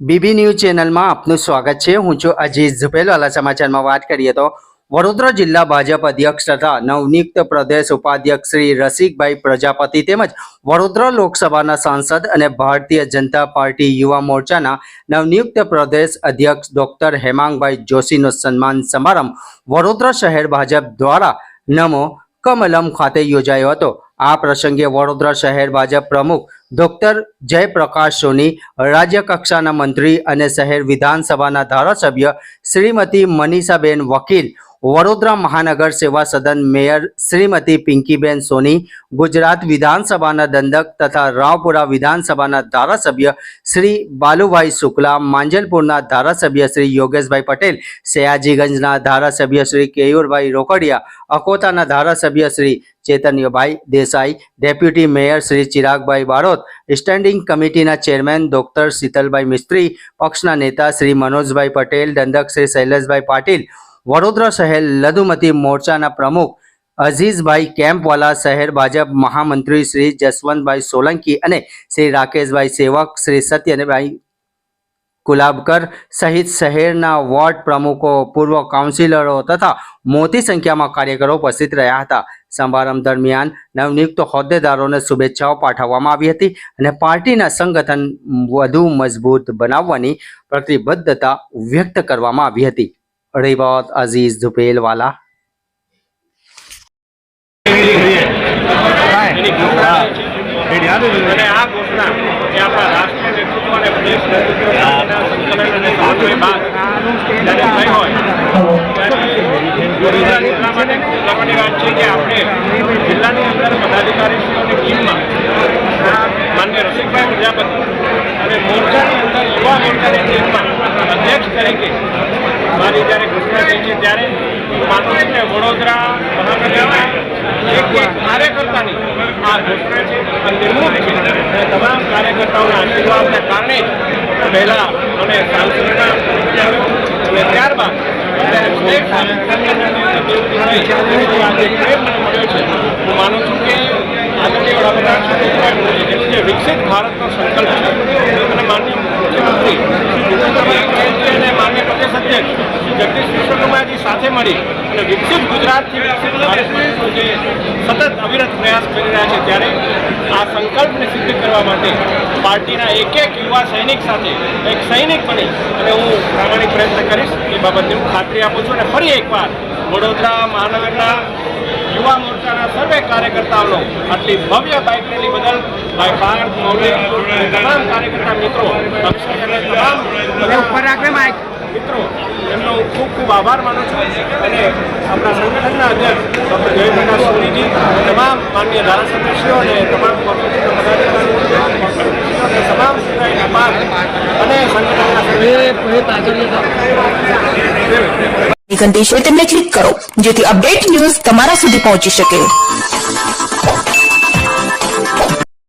BB news ચેનલમાં આપનું સ્વાગત છે. હું છું અજીત ઝુપેલવાલા સમાચારમાં વાત કરીએ તો વડોદરા જિલ્લા ભાજપ અધ્યક્ષ તથા નવનિયુક્ત પ્રદેશ ઉપાધ્યક્ષ શ્રી રસિકભાઈ પ્રજાપતિ તેમજ વડોદરા લોકસભાના સાંસદ અને ભારતીય જનતા પાર્ટી યુવા મોરચાના નવનિયુક્ત પ્રદેશ અધ્યક્ષ ડોક્ટર હેમાંગભાઈ જોશીનો સન્માન સમારંભ વડોદરા શહેર ભાજપ દ્વારા નમો કમલમ ખાતે યોજાયો હતો. આ પ્રસંગે વડોદરા શહેર ભાજપ પ્રમુખ ડોક્ટર જયપ્રકાશ સોની, રાજ્ય કક્ષાના મંત્રી અને શહેર વિધાનસભાના ધારાસભ્ય શ્રીમતી મનીષાબેન વકીલ વડોદરા મહાનગર સેવા સદન મેયર શ્રીમતી પિંકીબેન સોની ગુજરાત વિધાનસભાના દંડક તથા રાવપુરા વિધાનસભાના ધારાસભ્ય શ્રી બાલુભાઈ શુક્લા માંજલપુરના ધારાસભ્ય શ્રી યોગેશભાઈ પટેલ સયાજીગંજના ધારાસભ્ય શ્રી કેયુરભાઈ રોકડિયા અકોતાના ધારાસભ્ય Shri Chaitanyabhai Desai deputy mayor Shri Chiragbhai Barot standing કમિટીના ચેરમેન ડોક્ટર શીતલભાઈ મિસ્ત્રી પક્ષના નેતા શ્રી મનોજભાઈ પટેલ દંડક શ્રી શૈલેષભાઈ પાટીલ વડોદરા શહેર લઘુમતી મોરચાના પ્રમુખ અઝીઝભાઈ કેમ્પવાલા, શહેર ભાજપ મહામંત્રી શ્રી જસવંતભાઈ સોલંકી અને શ્રી રાકેશભાઈ સેવક શ્રી સત્યભાઈ ગુલાબકર સહિત શહેરના વોર્ડ પ્રમુખો, પૂર્વ કાઉન્સિલરો તથા મોટી સંખ્યામાં કાર્યકરો ઉપસ્થિત રહ્યા હતા. સમારંભ દરમિયાન નવનિયુક્ત હોદ્દેદારોને શુભેચ્છાઓ પાઠવવામાં આવી હતી અને પાર્ટીના સંગઠન વધુ મજબૂત બનાવવાની પ્રતિબદ્ધતા વ્યક્ત કરવામાં આવી હતી. રિવાત અઝીઝ ઝુપેલવાલા અને આ ઘોષણા એ આપણા રાષ્ટ્રીય નેતૃત્વ અને પ્રદેશ નેતૃત્વના સંકલન અને સમન્વય બાદ જ્યારે થઈ હોય ત્યારે વડોદરા જિલ્લા માટે ખૂબ ગર્વની વાત છે કે આપણે જિલ્લાની અંદર પદાધિકારીશ્રીઓની ટીમમાં માન્ય રસિકભાઈ પ્રજાપતિ અને મોરચાની અંદર યુવા મોરચાની ટીમમાં અધ્યક્ષ તરીકે મારી જ્યારે ઘોષણા થઈ છે, ત્યારે માનું છું કે વડોદરા મહાનગરના એક એક કાર્યકર્તાની આ ઘોષણા છે, આ નિર્ણય છે. અને તમામ કાર્યકર્તાઓના આશીર્વાદને કારણે પહેલા મને સાંસદના અને ત્યારબાદ આજે હું માનું છું કે આદરણીય વડાપ્રધાન જે વિકસિત ભારતનો સંકલ્પ છે અને માનનીય મુખ્યમંત્રી શ્રી ભૂપેન્દ્રભાઈ પટેલજી અને માનનીય પ્રદેશ અધ્યક્ષ શ્રી જગદીશ વિશ્વકર્માજી સાથે મળી અને વિકસિત ગુજરાતથી વિકસિત ભારતનો જે સતત અવિરત પ્રયાસ કરી રહ્યા છે, ત્યારે આ સંકલ્પને સિદ્ધ કરવા માટે પાર્ટીના એક એક યુવા સૈનિક સાથે, એક સૈનિક બની અને હું પ્રામાણિક પ્રયત્ન કરીશ એ બાબતની હું ખાતરી આપું છું અને ફરી એકવાર વડોદરા મહાનગરના યુવા મોરચાના સર્વે કાર્યકર્તાઓનો આટલી ભવ્ય બાઇક રેલી બદલ ભાઈ પાર્થ, મૌલિક, તમામ કાર્યકર્તા મિત્રો તમામ મિત્રો એમનો ખૂબ ખૂબ આભાર માનું છું અને આપણા સંગઠનના અધ્યક્ષ ડૉક્ટર જયપ્રકાશ સોનીજી તમામ માન્ય ધારાસભ્યશ્રીઓ અને તમામ તમામ બાદ અને સંગઠનના ઘંટી તેમને ક્લિક કરો જેથી અપડેટ ન્યૂઝ તમારા સુધી પહોંચી શકે.